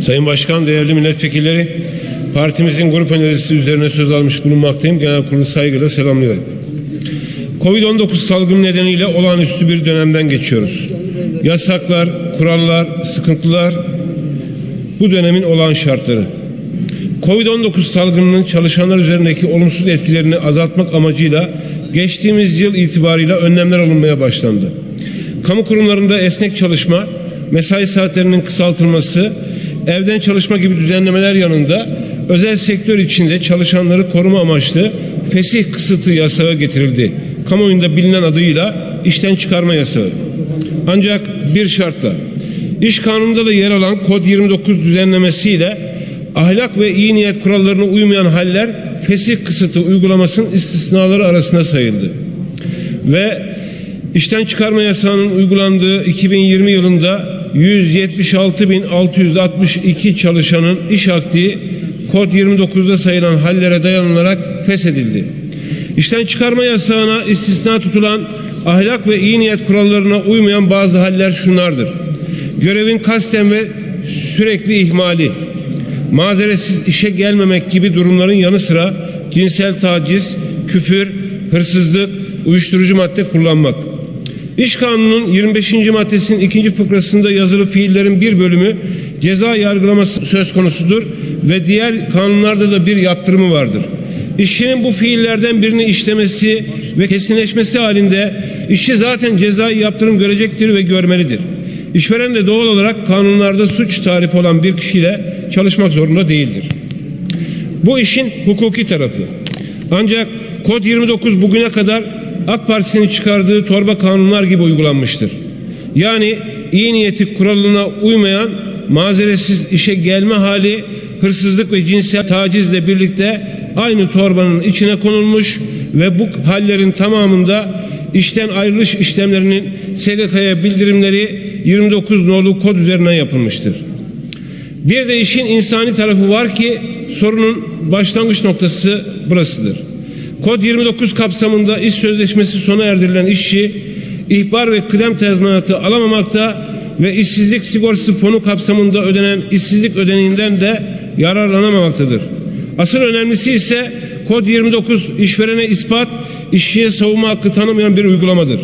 Sayın Başkan, değerli milletvekilleri, partimizin grup önerisi üzerine söz almış bulunmaktayım. Genel kurulu saygıyla selamlıyorum. Covid-19 salgını nedeniyle olağanüstü bir dönemden geçiyoruz. Yasaklar, kurallar, sıkıntılar bu dönemin olağan şartları. Covid-19 salgınının çalışanlar üzerindeki olumsuz etkilerini azaltmak amacıyla geçtiğimiz yıl itibarıyla önlemler alınmaya başlandı. Kamu kurumlarında esnek çalışma, mesai saatlerinin kısaltılması, evden çalışma gibi düzenlemeler yanında özel sektör içinde çalışanları koruma amaçlı fesih kısıtı yasağı getirildi. Kamuoyunda bilinen adıyla işten çıkarma yasağı. Ancak bir şartla iş kanununda da yer alan kod 29 düzenlemesiyle ahlak ve iyi niyet kurallarına uymayan haller fesih kısıtı uygulamasının istisnaları arasında sayıldı. Ve işten çıkarma yasağının uygulandığı 2020 yılında 176.662 çalışanın iş aktiği kod 29'da sayılan hallere dayanılarak feshedildi. İşten çıkarma yasağına istisna tutulan ahlak ve iyi niyet kurallarına uymayan bazı haller şunlardır. Görevin kasten ve sürekli ihmali, mazeretsiz işe gelmemek gibi durumların yanı sıra cinsel taciz, küfür, hırsızlık, uyuşturucu madde kullanmak. İş Kanunu'nun 25. maddesinin ikinci fıkrasında yazılı fiillerin bir bölümü ceza yargılaması söz konusudur ve diğer kanunlarda da bir yaptırımı vardır. İşçinin bu fiillerden birini işlemesi ve kesinleşmesi halinde işçi zaten cezai yaptırım görecektir ve görmelidir. İşveren de doğal olarak kanunlarda suç tarifi olan bir kişiyle çalışmak zorunda değildir. Bu işin hukuki tarafı. Ancak Kod 29 bugüne kadar AK Partisi'nin çıkardığı torba kanunlar gibi uygulanmıştır. Yani iyi niyeti kuralına uymayan mazeretsiz işe gelme hali hırsızlık ve cinsel tacizle birlikte aynı torbanın içine konulmuş ve bu hallerin tamamında işten ayrılış işlemlerinin SGK'ya bildirimleri 29 nolu kod üzerinden yapılmıştır. Bir de işin insani tarafı var ki sorunun başlangıç noktası burasıdır. Kod 29 kapsamında iş sözleşmesi sona erdirilen işçi ihbar ve kıdem tazminatı alamamakta ve işsizlik sigortası fonu kapsamında ödenen işsizlik ödeneğinden de yararlanamamaktadır. Asıl önemlisi ise kod 29 işverene ispat, işçiye savunma hakkı tanımayan bir uygulamadır.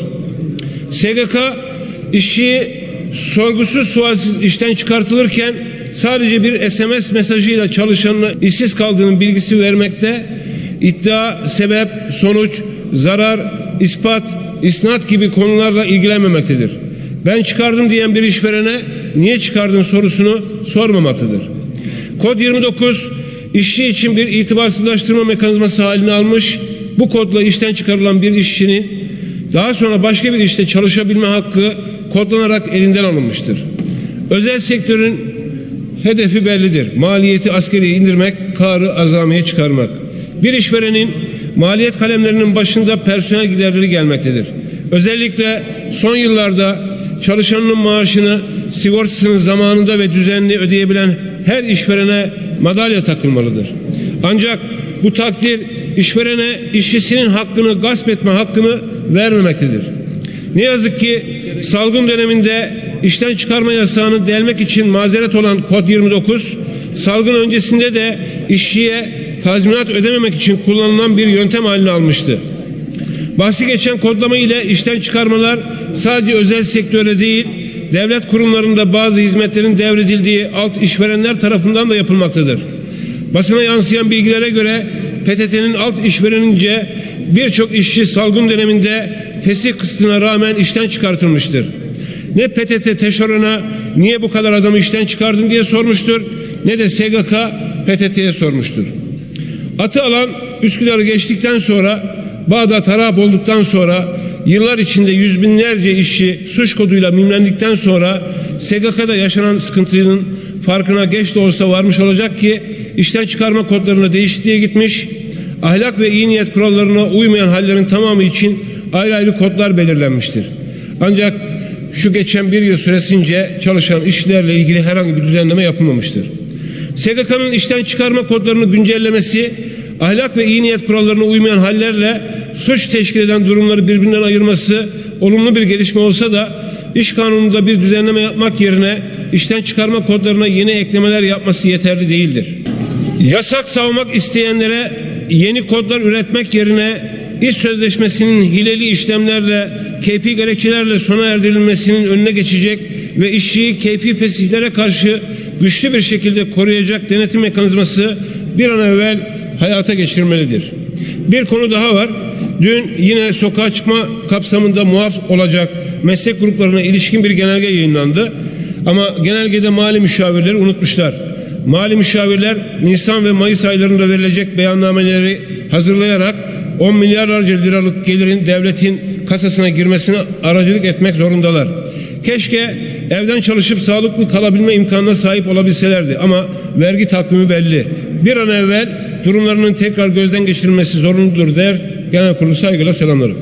SGK işçiyi sorgusuz sualsiz işten çıkartılırken sadece bir SMS mesajıyla çalışanına işsiz kaldığının bilgisi vermekte, iddia, sebep, sonuç, zarar, ispat, isnat gibi konularla ilgilenmemektedir. Ben çıkardım diyen bir işverene niye çıkardın sorusunu sormamaktadır. Kod 29 işçi için bir itibarsızlaştırma mekanizması halini almış. Bu kodla işten çıkarılan bir işçinin daha sonra başka bir işte çalışabilme hakkı kodlanarak elinden alınmıştır. Özel sektörün hedefi bellidir. Maliyeti askeri indirmek, karı azamiye çıkarmak. Bir işverenin maliyet kalemlerinin başında personel giderleri gelmektedir. Özellikle son yıllarda çalışanın maaşını sigortasını zamanında ve düzenli ödeyebilen her işverene madalya takılmalıdır. Ancak bu takdir işverene işçisinin hakkını gasp etme hakkını vermemektedir. Ne yazık ki salgın döneminde işten çıkarma yasağını delmek için mazeret olan kod 29 salgın öncesinde de işçiye tazminat ödememek için kullanılan bir yöntem haline almıştı. Bahsi geçen kodlama ile işten çıkarmalar sadece özel sektöre değil, devlet kurumlarında bazı hizmetlerin devredildiği alt işverenler tarafından da yapılmaktadır. Basına yansıyan bilgilere göre PTT'nin alt işverenince birçok işçi salgın döneminde fesih kısıtına rağmen işten çıkartılmıştır. Ne PTT teşoruna niye bu kadar adamı işten çıkardın diye sormuştur ne de SGK PTT'ye sormuştur. Atı alan Üsküdar'ı geçtikten sonra Bağdat harap olduktan sonra yıllar içinde yüz binlerce işçi suç koduyla mimlendikten sonra SGK'da yaşanan sıkıntının farkına geç de olsa varmış olacak ki işten çıkarma kodlarına değişikliğe gitmiş, ahlak ve iyi niyet kurallarına uymayan hallerin tamamı için ayrı ayrı kodlar belirlenmiştir. Ancak şu geçen bir yıl süresince çalışan işçilerle ilgili herhangi bir düzenleme yapılmamıştır. SGK'nın işten çıkarma kodlarını güncellemesi, ahlak ve iyi niyet kurallarına uymayan hallerle suç teşkil eden durumları birbirinden ayırması olumlu bir gelişme olsa da iş kanununda bir düzenleme yapmak yerine işten çıkarma kodlarına yeni eklemeler yapması yeterli değildir. Yasak savmak isteyenlere yeni kodlar üretmek yerine iş sözleşmesinin hileli işlemlerle, KP gerekçelerle sona erdirilmesinin önüne geçecek ve işçiyi KP fesihlere karşı güçlü bir şekilde koruyacak denetim mekanizması bir an evvel hayata geçirmelidir. Bir konu daha var. Dün yine sokağa çıkma kapsamında muaf olacak meslek gruplarına ilişkin bir genelge yayınlandı. Ama genelgede mali müşavirleri unutmuşlar. Mali müşavirler Nisan ve Mayıs aylarında verilecek beyannameleri hazırlayarak 10 milyarlarca liralık gelirin devletin kasasına girmesine aracılık etmek zorundalar. Keşke evden çalışıp sağlıklı kalabilme imkanına sahip olabilselerdi ama vergi takvimi belli. Bir an evvel durumlarının tekrar gözden geçirilmesi zorunludur der. Genel kurulu saygıyla selamlarım.